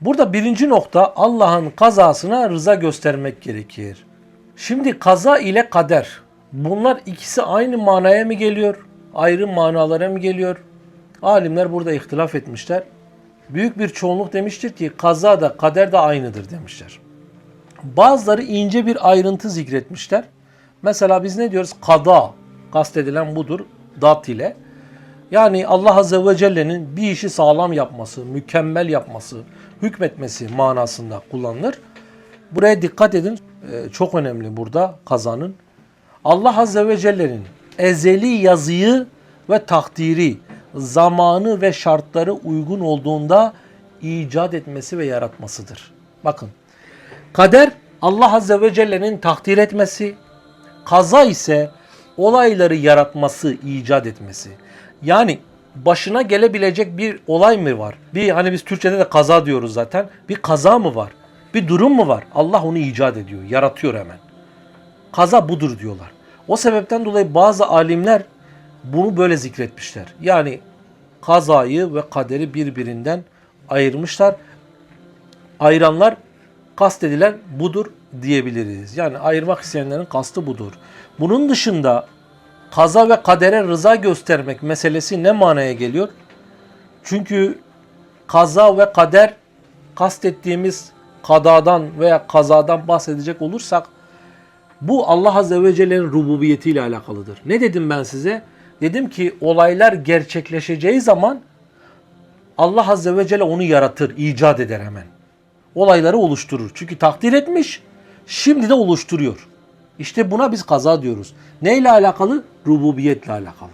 Burada birinci nokta Allah'ın kazasına rıza göstermek gerekir. Şimdi kaza ile kader bunlar ikisi aynı manaya mı geliyor? Ayrı manalara mı geliyor? Alimler burada ihtilaf etmişler. Büyük bir çoğunluk demiştir ki kaza da kader de aynıdır demişler. Bazıları ince bir ayrıntı zikretmişler. Mesela biz ne diyoruz? Kada. Kastedilen budur. Dat ile. Yani Allah Azze ve Celle'nin bir işi sağlam yapması, mükemmel yapması, hükmetmesi manasında kullanılır. Buraya dikkat edin. Ee, Çok önemli burada kazanın. Allah Azze ve Celle'nin ezeli yazıyı ve takdiri, zamanı ve şartları uygun olduğunda icat etmesi ve yaratmasıdır. Bakın Kader Allah Azze ve Celle'nin takdir etmesi, kaza ise olayları yaratması, icat etmesi. Yani başına gelebilecek bir olay mı var? Bir hani biz Türkçe'de de kaza diyoruz zaten. Bir kaza mı var? Bir durum mu var? Allah onu icat ediyor, yaratıyor hemen. Kaza budur diyorlar. O sebepten dolayı bazı alimler bunu böyle zikretmişler. Yani kazayı ve kaderi birbirinden ayırmışlar ayıranlar kastedilen budur diyebiliriz. Yani ayırmak isteyenlerin kastı budur. Bunun dışında kaza ve kadere rıza göstermek meselesi ne manaya geliyor? Çünkü kaza ve kader kastettiğimiz kadadan veya kazadan bahsedecek olursak bu Allah Azze ve Celle'nin rububiyetiyle alakalıdır. Ne dedim ben size? Dedim ki olaylar gerçekleşeceği zaman Allah Azze ve Celle onu yaratır, icat eder hemen. Olayları oluşturur. Çünkü takdir etmiş, şimdi de oluşturuyor. İşte buna biz kaza diyoruz. Neyle alakalı? Rububiyetle alakalı.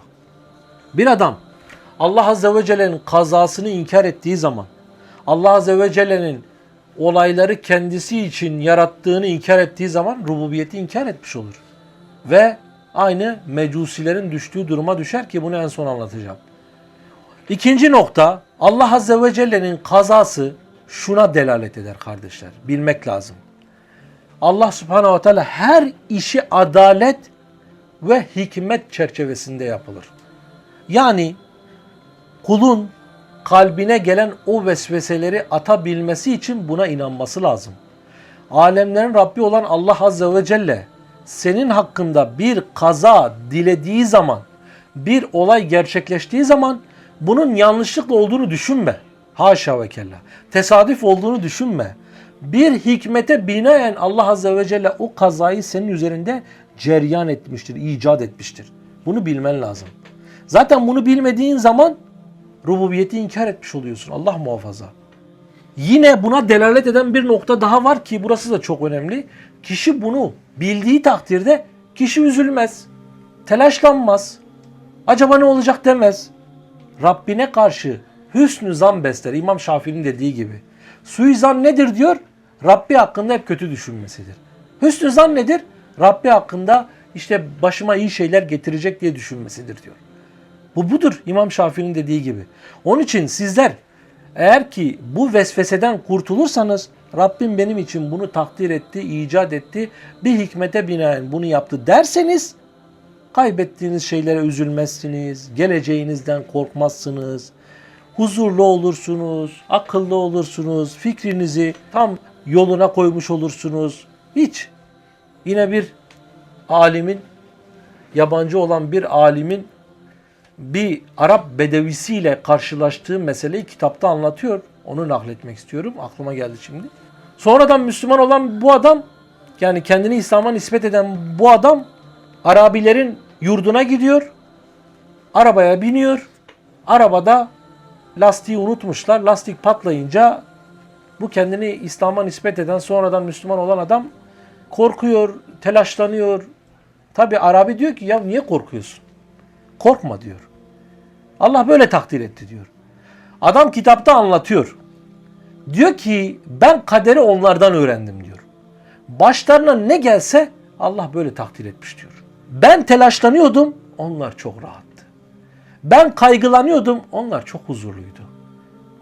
Bir adam Allah Azze ve Celle'nin kazasını inkar ettiği zaman, Allah Azze ve Celle'nin olayları kendisi için yarattığını inkar ettiği zaman rububiyeti inkar etmiş olur. Ve aynı mecusilerin düştüğü duruma düşer ki bunu en son anlatacağım. İkinci nokta Allah Azze ve Celle'nin kazası şuna delalet eder kardeşler. Bilmek lazım. Allah Subhanahu Teala her işi adalet ve hikmet çerçevesinde yapılır. Yani kulun kalbine gelen o vesveseleri atabilmesi için buna inanması lazım. Alemlerin Rabbi olan Allah Azze ve Celle senin hakkında bir kaza dilediği zaman, bir olay gerçekleştiği zaman bunun yanlışlıkla olduğunu düşünme. Haşa ve kella. Tesadüf olduğunu düşünme. Bir hikmete binaen Allah Azze ve Celle o kazayı senin üzerinde ceryan etmiştir, icat etmiştir. Bunu bilmen lazım. Zaten bunu bilmediğin zaman rububiyeti inkar etmiş oluyorsun. Allah muhafaza. Yine buna delalet eden bir nokta daha var ki burası da çok önemli. Kişi bunu bildiği takdirde kişi üzülmez, telaşlanmaz. Acaba ne olacak demez. Rabbine karşı hüsnü zan besler. İmam Şafii'nin dediği gibi. Suizan nedir diyor? Rabbi hakkında hep kötü düşünmesidir. Hüsnü zan nedir? Rabbi hakkında işte başıma iyi şeyler getirecek diye düşünmesidir diyor. Bu budur İmam Şafii'nin dediği gibi. Onun için sizler eğer ki bu vesveseden kurtulursanız Rabbim benim için bunu takdir etti, icat etti, bir hikmete binaen bunu yaptı derseniz kaybettiğiniz şeylere üzülmezsiniz, geleceğinizden korkmazsınız, huzurlu olursunuz, akıllı olursunuz, fikrinizi tam yoluna koymuş olursunuz. Hiç. Yine bir alimin, yabancı olan bir alimin bir Arap bedevisiyle karşılaştığı meseleyi kitapta anlatıyor. Onu nakletmek istiyorum. Aklıma geldi şimdi. Sonradan Müslüman olan bu adam, yani kendini İslam'a nispet eden bu adam Arabilerin yurduna gidiyor. Arabaya biniyor. Arabada lastiği unutmuşlar. Lastik patlayınca bu kendini İslam'a nispet eden sonradan Müslüman olan adam korkuyor, telaşlanıyor. Tabi Arabi diyor ki ya niye korkuyorsun? Korkma diyor. Allah böyle takdir etti diyor. Adam kitapta anlatıyor. Diyor ki ben kaderi onlardan öğrendim diyor. Başlarına ne gelse Allah böyle takdir etmiş diyor. Ben telaşlanıyordum, onlar çok rahattı. Ben kaygılanıyordum, onlar çok huzurluydu.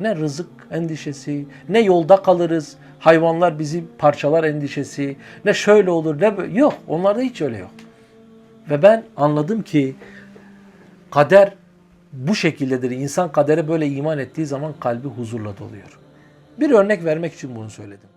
Ne rızık endişesi, ne yolda kalırız, hayvanlar bizi parçalar endişesi, ne şöyle olur, ne böyle. Yok, onlarda hiç öyle yok. Ve ben anladım ki kader bu şekildedir. İnsan kadere böyle iman ettiği zaman kalbi huzurla doluyor. Bir örnek vermek için bunu söyledim.